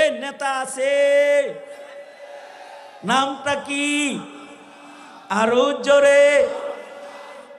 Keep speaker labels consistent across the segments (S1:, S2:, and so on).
S1: এ নেতা আছে। নামটা কি? আরও জোরে।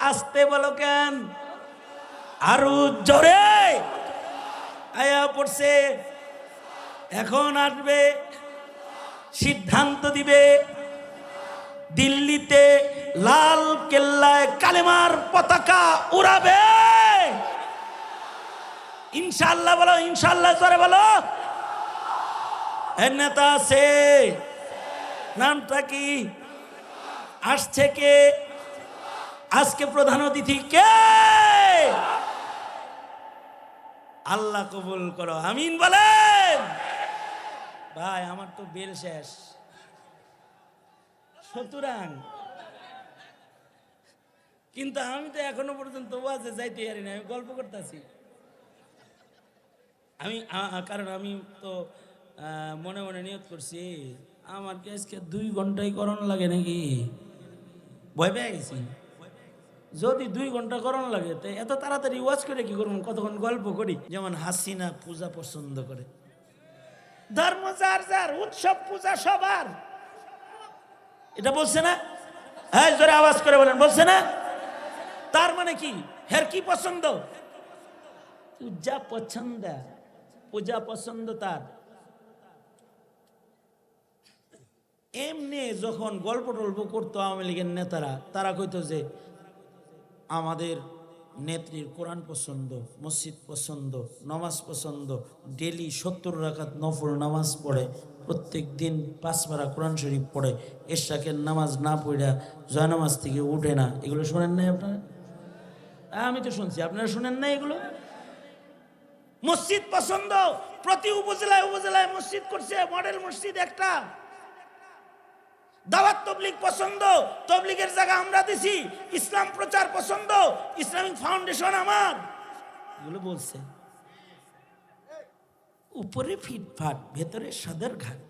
S1: আসতে বলো কেন? আরও জোরে। আয়া পড়ছে। এখন আসবে। সিদ্ধান্ত দিবে। দিল্লিতে লাল কেল্লায় কালেমার পতাকা উড়াবে। ইনশাল্লাহ বলো ইনশাল্লাহ জোরে বলো। এর নেতা আছে। নামটা কি? আসছে কে আজকে প্রধান অতিথি কে? আল্লাহ কবুল করো, আমিন বলেন। ভাই, আমার তো বেল শেষ। সুতরাং কিন্তু আমি তো এখনও পর্যন্ত ওয়াজে যাইতে পারি না আমি গল্প করতেছি। আমি কারণ আমি তো মনে মনে নিয়োগ করছি, আমার কি আজকে দুই ঘন্টাই করণ লাগে নাকি? ভয় পেয়ে গেছি। যদি দুই ঘণ্টা করণ লাগে, তো এত তাড়াতাড়ি ওয়াজ করে কি করব? কতক্ষণ গল্প করি? যেমন হাসিনা পূজা পছন্দ করে। ধর্ম যার যার, উৎসব পূজা সবার। এটা বলছে না? হ্যাঁ জোরে আওয়াজ করে বলেন, বলছে না? তার মানে কি? হের কি পছন্দ? পূজা পছন্দ পূজা পছন্দ তার। এমনি যখন গল্প টল্প করতো আওয়ামী লীগের নেতারা, তারা কইতো যে, আমাদের নেত্রীর কোরআন পছন্দ, মসজিদ পছন্দ, নামাজ পছন্দ ডেলি সত্তর রাকাত নফল নামাজ পড়ে, প্রত্যেক দিন পাঁচবারা কোরআন শরীফ পড়ে, এরশাকের নামাজ না পড়া, জয়নামাজ থেকে উঠে না। এগুলো শোনেন নাই আপনারা? আমি তো শুনছি, আপনারা শোনেন না এগুলো? মসজিদ পছন্দ, প্রতি উপজেলায় উপজেলায় মসজিদ করছে, মডেল মসজিদ একটা। দাওয়াত তবলিক পছন্দ তবলিকের জায়গা আমরা দিছি, ইসলাম প্রচার পছন্দ, ইসলামিক ফাউন্ডেশন আমার। এগুলো বলছে। উপরে ফিটফাট, ভেতরে সাদের ঘাট।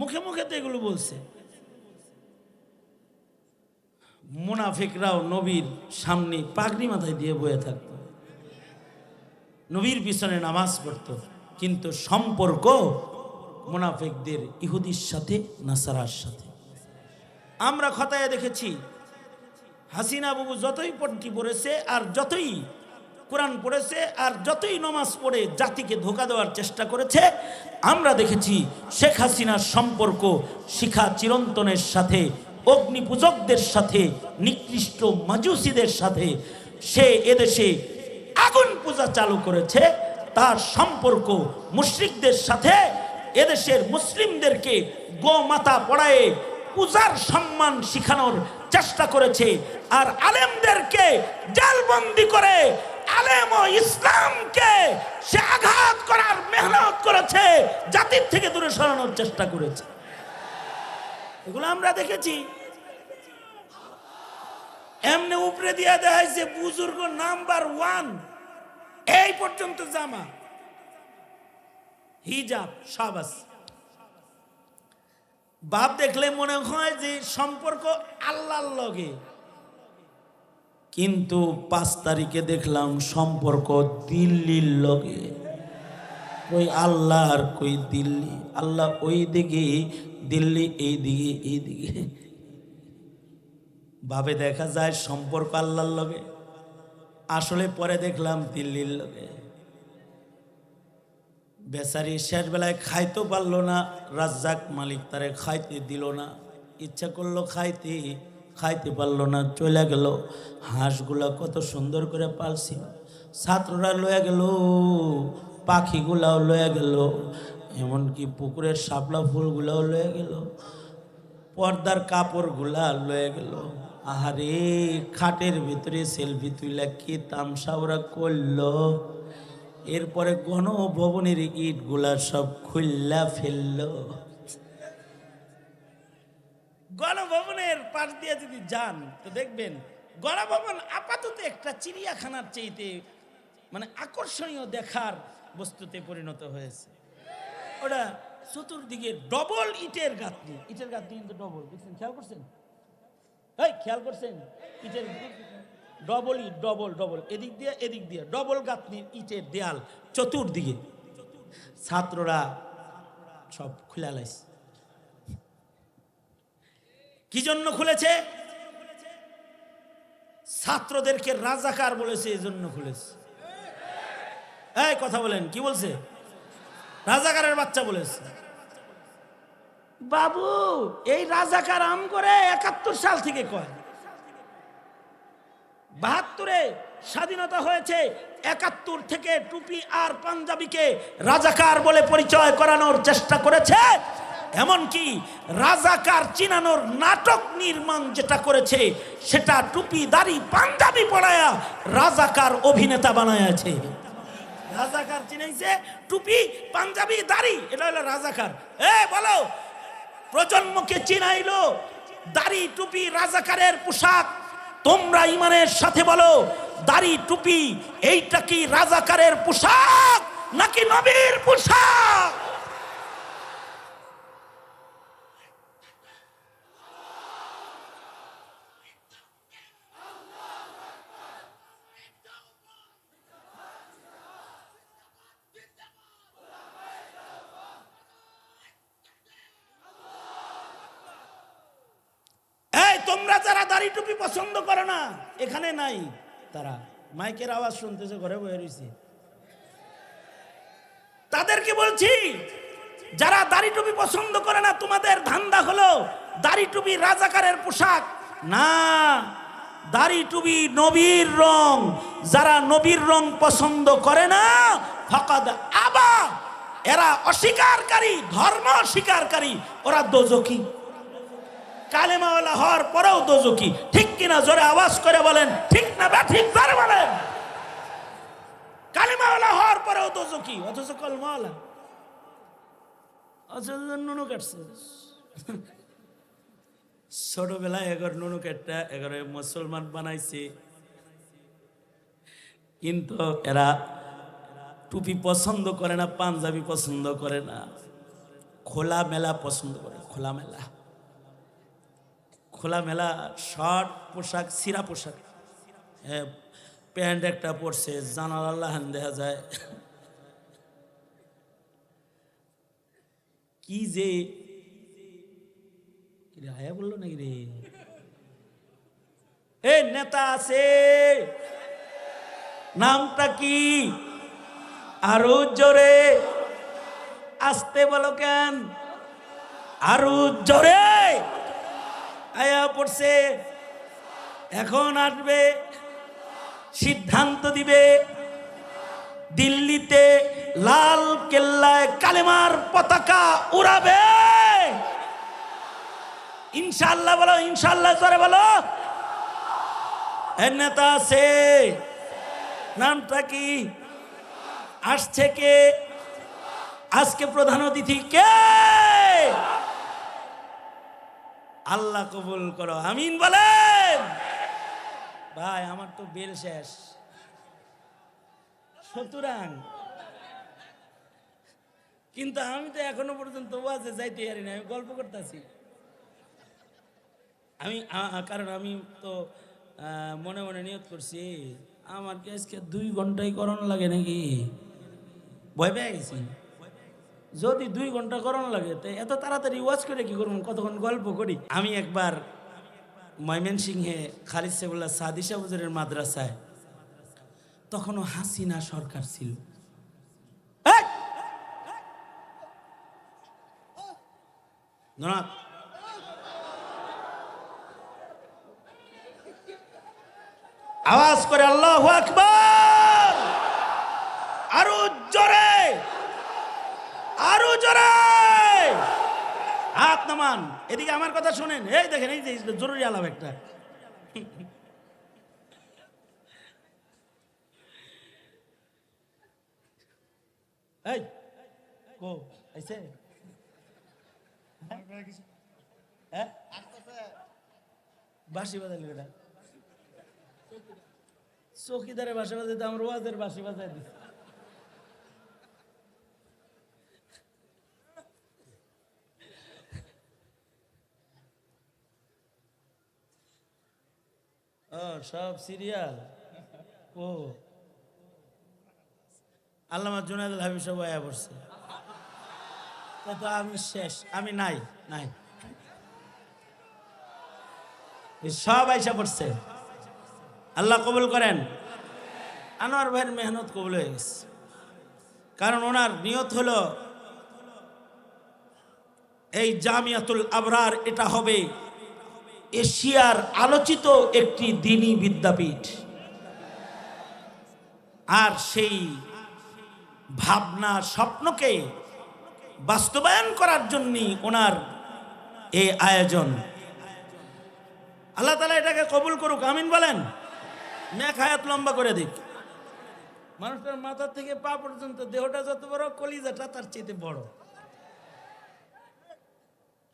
S1: মুখে মুখে তো এগুলো বলছে। মুনাফিকরাও নবীর সামনে পাগড়ি মাথায় দিয়ে বয়ে থাকত। নবীর পিছনে নামাজ পড়ত, কিন্তু সম্পর্ক মুনাফিকদের ইহুদির সাথে, নাসারার সাথে। আমরা খতায় দেখেছি, হাসিনা বাবু যতই পট্টি পড়েছে আর যতই কোরআন পড়েছে আর যতই নমাজ পড়ে জাতিকে ধোকা দেওয়ার চেষ্টা করেছে, আমরা দেখেছি শেখ হাসিনার সম্পর্ক শিখা চিরন্তনের সাথে, অগ্নিপূজকদের সাথে, নিকৃষ্ট মাজুসিদের সাথে। সে এদেশে আগুন পূজা চালু করেছে, তার সম্পর্ক মুশরিকদের সাথে এদেশের মুসলিমদেরকে গোমাতা পড়ায়ে পূজার সম্মান শিখানোর চেষ্টা করেছে। আর আলেমদেরকে জালবন্দি করে আলেম ও ইসলামকে সে আঘাত করার মেহনত করেছে, জাতির থেকে দূরে সরানোর চেষ্টা করেছে। এগুলো আমরা দেখেছি। এমনি উপরে দিয়ে যে বুজুর্গ নাম্বার ওয়ান। এই পর্যন্ত জামা। হিজাব সাবাস বাপ দেখলে মনে হয় যে সম্পর্ক আল্লাহর লগে। কিন্তু পাঁচ তারিখে দেখলাম সম্পর্ক দিল্লির লগে। ওই আল্লাহ আর কই দিল্লি? আল্লাহ ওই দিকে, দিল্লি এই দিকে এই দিকে। ভাবে দেখা যায় সম্পর্ক আল্লাহর লগে। আসলে পরে দেখলাম দিল্লির লগে। বেচারি শেষ বেলায় খাইতে পারল না, রাজ্জাক মালিক তারে খাইতে দিল না। ইচ্ছা করল খাইতে খাইতে পারল না, চলে গেল। হাঁসগুলা কত সুন্দর করে পালছিল। ছাত্ররা লয়ে গেল, পাখিগুলাও লয়ে গেল, এমনকি পুকুরের শাপলা ফুলগুলাও লয়ে গেল, পর্দার কাপড়গুলা লয়ে গেল। আহারে, খাটের ভিতরে সেলফি তুইলা কি তামসা ওরা করল? এরপরে গণভবনের ইটগুলা সব খুল্লা ফেলল। গণভবনের পাশ দিয়ে যদি যান, তো দেখবেন গণভবন আপাতত একটা চিড়িয়াখানার চেয়েতে মানে আকর্ষণীয় দেখার বস্তুতে পরিণত হয়েছে। ওটা চতুর্দিকে ডবল ইটের গাঁথনি। ইটের গাঁথনি কিন্তু ডবল, বুঝছেন? খেয়াল করছেন? এই, খেয়াল করছেন? ইটের ডবল ইট ডবল ডবল। এদিক দিয়ে এদিক দিয়ে। ডবল গাঁথনি, ইটের দেয়াল, চতুর্দিকে। ছাত্ররা সব খুলে লাইছে। কি জন্য খুলেছে? ছাত্রদেরকে রাজাকার বলেছে এই জন্য খুলেছে। এই, কথা বলেন, কি বলছে? রাজাকারের বাচ্চা বলেছে। বাবু, এই রাজাকার আম করে একাত্তর সাল থেকে কয়? বাহাত্তরে স্বাধীনতা হয়েছে, একাত্তর থেকে টুপি আর পাঞ্জাবিকে রাজাকার বলে পরিচয় করানোর চেষ্টা করেছে, এমনকি রাজাকার চিনানোর নাটক নির্মাণ যেটা করেছে, সেটা টুপি, দাড়ি, পাঞ্জাবি পড়ায়া রাজাকার অভিনেতা বানায়াছে রাজাকার চিনাইছে টুপি, পাঞ্জাবি, দাড়ি, এটা হলো রাজাকার। এ, বলো, প্রজন্মকে চিনাইলো, দাড়ি, টুপি, রাজাকারের পোশাক তোমরা ইমানের সাথে বলো দাড়ি টুপি এইটা কি রাজাকারের পোশাক নাকি নবীর পোশাক এই তোমরা যারা দাড়ি টুপি পছন্দ করো না, এখানে নাই। তারা মাইকের আওয়াজ শুনতেছে, ঘরে বয়ে রয়েছে তাদেরকে বলছি, যারা দাড়ি টুপি পছন্দ করে না, তোমাদের ধান্দা হলো দাড়ি টুপি রাজাকারের পোশাক। না, দাড়ি টুপি নবীর রং। যারা নবীর রং পছন্দ করে না, ফকাদ আবা। এরা অস্বীকারী, ধর্ম অস্বীকারী। ওরা দোজকি কালেমাওয়ালা হওয়ার পরেও দোজকি ঠিক কিনা জোরে আওয়াজ করে বলেন, ঠিক না বা ঠিক জোরে বলেন। কালেমাওয়ালা হওয়ার পরেও দোজকি অথচ কলমাওয়ালা। অথচ নুনু কাটছে। ছোটবেলায় এগার নুনু কাটটা এগারো মুসলমান বানাইছে। কিন্তু এরা টুপি পছন্দ করে না, পাঞ্জাবি পছন্দ করে না। খোলা মেলা পছন্দ করে খোলা মেলা খোলামেলা শর্ট পোশাক সিরা পোশাক। এ, প্যান্ট একটা পরছে জানাল আল্লাহান দেখা যায়। কি যে? আয়া বলল নাকি রে? এ নেতা আছে। নামটা কি? আরও জোরে। আসতে বলো কেন? আরও জোরে। আয়া পড়ছে। এখন আসবে। সিদ্ধান্ত দিবে। দিল্লিতে লাল কেল্লায় কালেমার পতাকা উড়াবে। ইনশাল্লাহ বলো ইনশাল্লাহ করে বলো। নেতা আছে। নামটা কি? আসছে কে? আজকে প্রধান অতিথি কে? আল্লাহ কবুল করো, আমিন বলেন। ভাই, আমার তো বেল শেষ। সুতরাং কিন্তু আমি তো এখনও পর্যন্ত ওয়াজে যাইতে পারি না আমি গল্প করতেছি। আমি কারণ আমি তো মনে মনে নিয়ত করছি, আমার কি আজকে দুই ঘন্টাই করানো লাগে নাকি? ভয় পেয়ে গেছি। যদি দুই ঘণ্টা করানো লাগে, তো এত তাড়াতাড়ি ওয়াজ করে কি করব? কতক্ষণ গল্প করি? আমি একবার ময়মনসিংহে খালিদ সেবুল্লাহ সাদিসা হুজুরের মাদ্রাসায়, তখনও হাসিনা সরকার ছিল। আওয়াজ করে আল্লাহ আকবার! আরও জোরে! জোরে! হাত নামান। এদিকে আমার কথা শোনেন। এই দেখেন, এই যে জরুরি আলাপ একটা। এই, কো, আইছে? হ্যাঁ? বাসি বাজালি ওটা চৌকিদারে বাসি বাজাইতে আমার ওয়াজের বাসি বাজাই দিচ্ছে সব সিরিয়াল? ও। আল্লামা জুনায়দুল হাবিব সব আয়া পড়ছে। তো আমি শেষ, আমি নাই নাই। সব আইসা পড়ছে। আল্লাহ কবুল করেন। আনোয়ার ভাইয়ের মেহনত কবুল হয়ে গেছে। কারণ ওনার নিয়ত হলো, এই জামিয়াতুল আবরার এটা হবে এশিয়ার আলোচিত একটি দিনী বিদ্যাপীঠ। আর সেই ভাবনা স্বপ্নকে বাস্তবায়ন করার জন্যই ওনার এই আয়োজন। আল্লাহ তালা এটাকে কবুল করুক, আমিন বলেন। নেক হায়াত লম্বা করে দিক। মানুষটার মাথা থেকে পা পর্যন্ত দেহটা যত বড়, কলিজাটা তার চেয়ে বড়।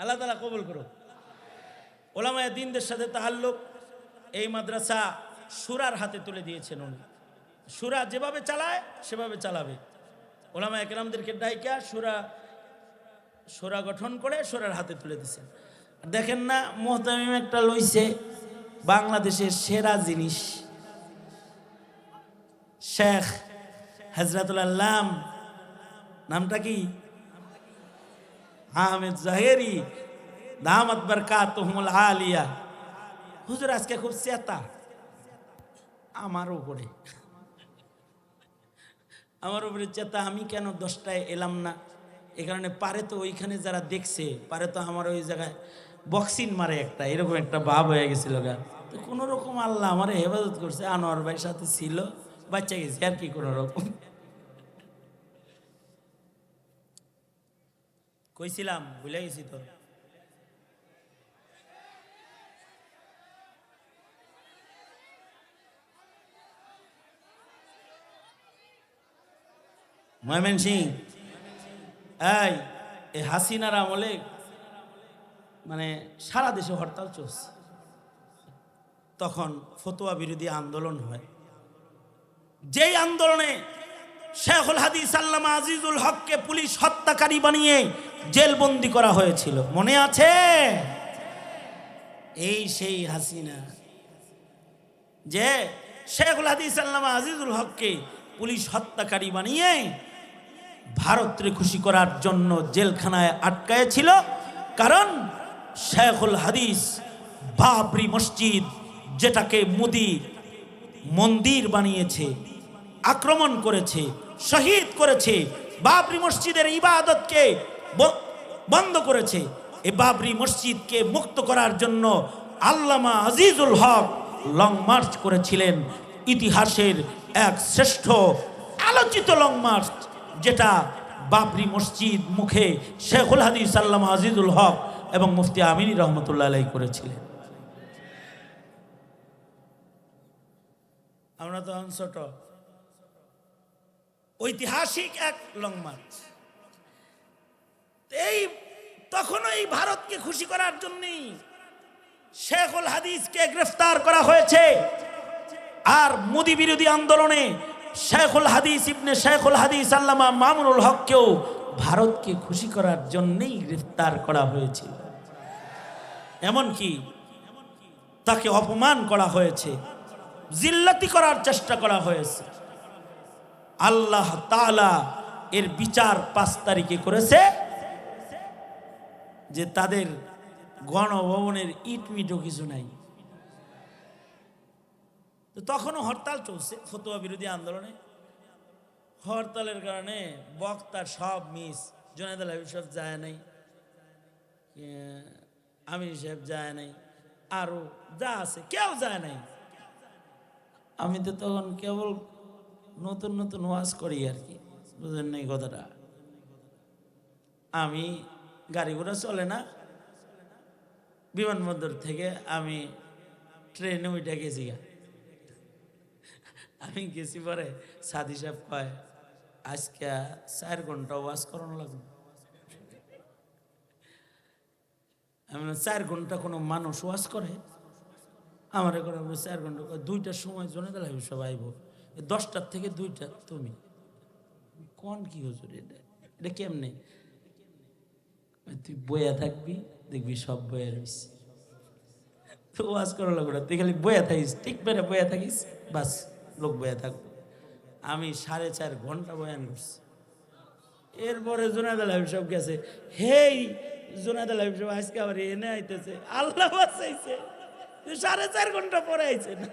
S1: আল্লাহ তালা কবুল করুক। ওলামায় দিনদের সাথে তাহাল্লুক, এই মাদ্রাসা সুরার হাতে তুলে দিয়েছেন উনি। সুরা যেভাবে চালায়, সেভাবে চালাবে। ওলামা একরামদেরকে ডাইকা সুরা সুরা গঠন করে সুরার হাতে তুলে দিছেন দেখেন না, মোহতামিম একটা লইছে বাংলাদেশের সেরা জিনিস। শেখ হজরতুল্লাম নামটা কি? আহমেদ জাহেরি। দামাত বরকাতুহুমুল আলিয়া। হুজুর, আজকে খুব চেতা আমার উপরে। আমার উপরে চেতা, আমি কেন দশটায় এলাম না? এ কারণে পারে তো ওইখানে যারা দেখছে, পারে তো আমার ওই জায়গায় বক্সিন মারে একটা, এরকম একটা ভাব হয়ে গেছিল গা। তো কোনো রকম আল্লাহ আমার হেফাজত করছে, আনোয়ার ভাইয়ের সাথে ছিল, বাচ্চা গেছে, আর কি কোনো রকম কইছিলাম, ভুলে গেছি তো। ময়মেন সিং এই হাসিনার আমলে মানে সারা দেশে হরতাল চলছে। তখন ফতোয়া বিরোধী আন্দোলন হয়। যেই আন্দোলনে শেখুল হাদিস আল্লামা আজিজুল হককে পুলিশ হত্যাকারী বানিয়ে জেলবন্দি করা হয়েছিল। মনে আছে? এই সেই হাসিনা যে শেখুল হাদিস আল্লামা আজিজুল হককে পুলিশ হত্যাকারী বানিয়ে ভারতরে খুশি করার জন্য জেলখানায় আটকায়ছিল। কারণ শেখুল হাদিস বাবরি মসজিদ যেটাকে মোদি মন্দির বানিয়েছে, আক্রমণ করেছে, শহীদ করেছে, বাবরি মসজিদের ইবাদতকে বন্ধ করেছে। এই বাবরি মসজিদকে মুক্ত করার জন্য আল্লামা আজিজুল হক লং মার্চ করেছিলেন। ইতিহাসের এক শ্রেষ্ঠ আলোচিত লং মার্চ। যেটা বাবরি মসজিদ মুখে শেখুল হাদিস আল্লামা আজিজুল হক এবং মুফতি আমিনী রহমতুল্লাহ আলাই করেছিলেন। আমরা তো ছোট। ঐতিহাসিক এক লং মার্চ। এই তখন এই ভারতকে খুশি করার জন্যই শেখুল হাদিসকে গ্রেফতার করা হয়েছে। আর মোদি বিরোধী আন্দোলনে শেখুল হাদিস ইবনে শেখুল হাদিস আল্লামা মামুনুল হককেও ভারতকে খুশি করার জন্যই গ্রেফতার করা হয়েছিল এমনকি তাকে অপমান করা হয়েছে। জিল্লাতি করার চেষ্টা করা হয়েছে। আল্লাহ তাআলা এর বিচার পাঁচ তারিখে করেছে যে তাদের গণভবনের ইট মিটও কিছু নাই। তো তখনও হরতাল চলছে, ফতুয়া বিরোধী আন্দোলনে। হরতালের কারণে বক্তার সব মিস জোনায়দ আল হাবিব সাহেব যায় নাই আমির সাহেব যায় নাই আরও যা আছে, কেউ যায় নাই। আমি তো তখন কেবল নতুন নতুন ওয়াজ করি আর কি বুঝলেন নাই কথাটা। আমি গাড়ি ঘোড়া চলে না, বিমানবন্দর থেকে আমি ট্রেনে উঠে গেছি গা। আমি গেছি পরে সাদি সাহেব কয়, আজকে চার ঘণ্টা ওয়াজ করানো লাগবে আমি চার ঘণ্টা কোনো মানুষ ওয়াজ করে? আমার আমরা চার ঘণ্টা দুইটার সময় জনে দিলে সব আইব। দশটার থেকে দুইটা, তুমি? কোন কি হুজুর এটা? এটা কেমনে? তুই বইয়া থাকবি, দেখবি সব বইয়া রয়েছে তো ওয়াজ করা লাগবে তুই খালি বইয়া থাকিস, ঠিক বেড়ে বইয়া থাকিস, বাস। লোক বইয়া থাকব আমি সাড়ে চার ঘণ্টা বয়ান করছি। এরপরে জোনাদ আল হাবিব সাহেব গেছে, হেই জোনাদ আল হাবিব সাহেব, আজকে আবার এনে আইতেছে। আল্লাহ বাঁচাইছে। সাড়ে চার ঘণ্টা পরে আইছে না?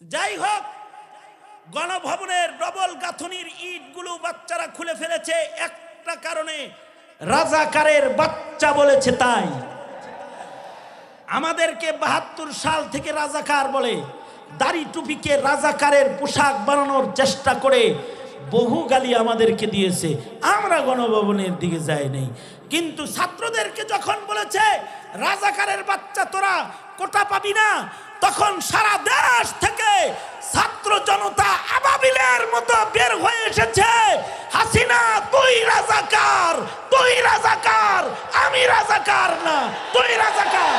S1: যাই হোক, গণভবনের ডবল গাঁথনির ইটগুলো বাচ্চারা খুলে ফেলেছে। একটা কারণে রাজাকারের বাচ্চা বলেছে তাই। আমাদেরকে বাহাত্তর সাল থেকে রাজাকার বলে, দাড়ি টুপিকে রাজাকারের পোশাক বানানোর চেষ্টা করে বহু গালি আমাদেরকে দিয়েছে। আমরা গণভবনের দিকে যাই নাই। কিন্তু ছাত্রদেরকে যখন বলেছে, রাজাকারের বাচ্চা, তোরা কোটা পাবি না তখন সারা দেশ থেকে ছাত্র জনতা আবাবিলের মতো বের হয়ে এসেছে। হাসিনা, তুই রাজাকার তুই রাজাকার, আমি রাজাকার না, তুই রাজাকার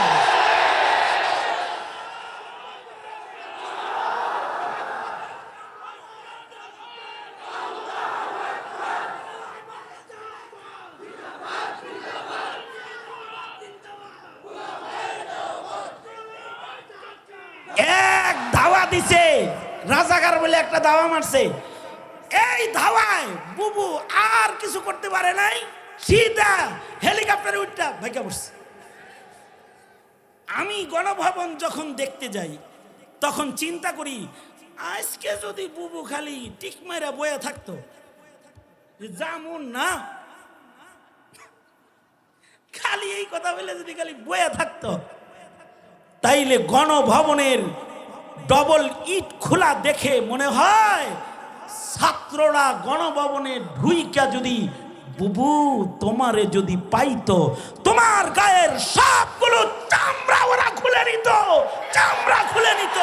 S1: এক ধাওয়া দিছে রাজাকার বলে একটা ধাওয়া মারছে। এই ধাওয়ায় বুবু আর কিছু করতে পারে নাই, সিধা হেলিকপ্টারে উঠটা ভাগ্য বসছে। আমি গণভবন যখন দেখতে যাই, তখন চিন্তা করি, আজকে যদি বুবু খালি টিক মেরা বয়ে থাকতো যেমন না, খালি এই কথা বলে যদি খালি বয়ে থাকতো, তাইলে গণভবনের ডবল ইট খোলা দেখে মনে হয় ছাত্ররা গণভবনে ঢুইকা যদি, বুবু, তোমারে যদি পাইতো, তোমার গায়ের সবগুলো চামড়া ওরা খুলে নিত, চামড়া খুলে নিত।